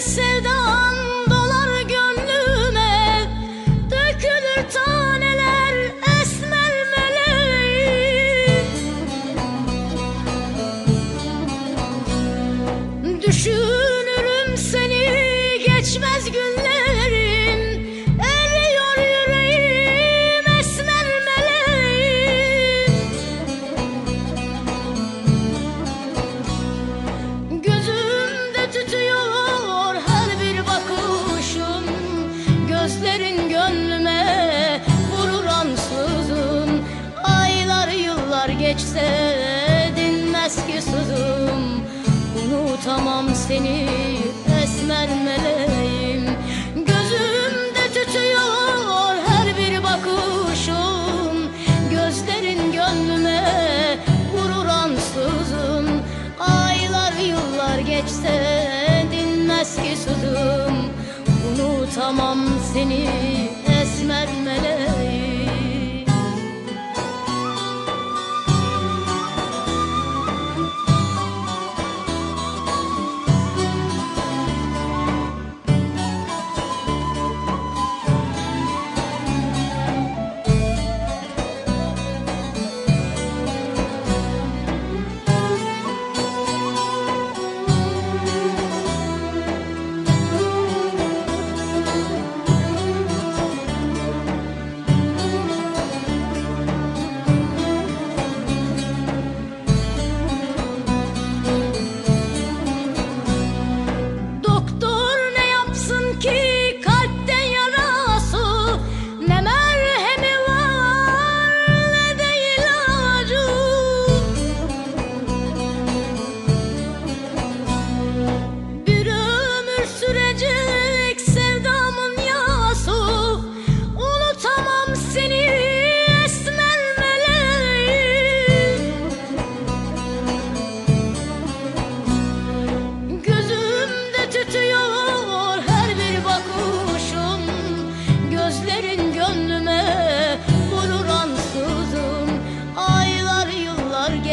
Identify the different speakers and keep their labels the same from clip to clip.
Speaker 1: sevdan dolar gönlüme Dökülür taneler esmer meleğim Düşünürüm seni geçmez günler geçse dinmez ki sözüm. Unutamam seni esmer meleğim. Gözümde tütüyor her bir bakışın Gözlerin gönlüme vurur ansızın. Aylar yıllar geçse dinmez ki sözüm. Unutamam seni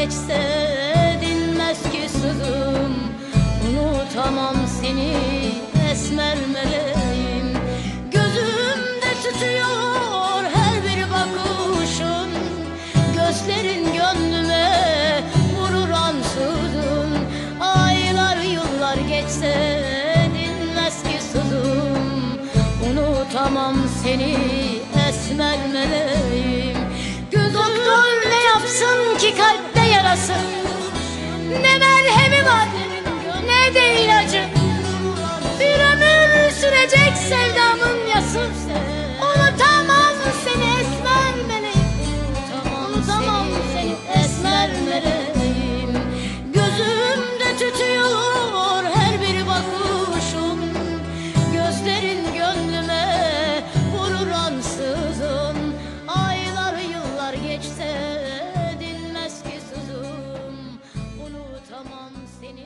Speaker 1: geçse dinmez ki sızım Unutamam seni esmer meleğim. Gözümde tütüyor her bir bakışın. Gözlerin gönlüme vurur ansızın. Aylar yıllar geçse dinmez ki sızım Unutamam seni esmer meleğim. Göz Doktor ne yapsın ki sevdamın yası. Unutamam seni esmer meleğim Unutamam seni esmer meleğim Gözümde tütüyor her bir bakışın Gözlerin gönlüme vurur ansızın. Aylar yıllar geçse dinmez ki sızım. Unutamam seni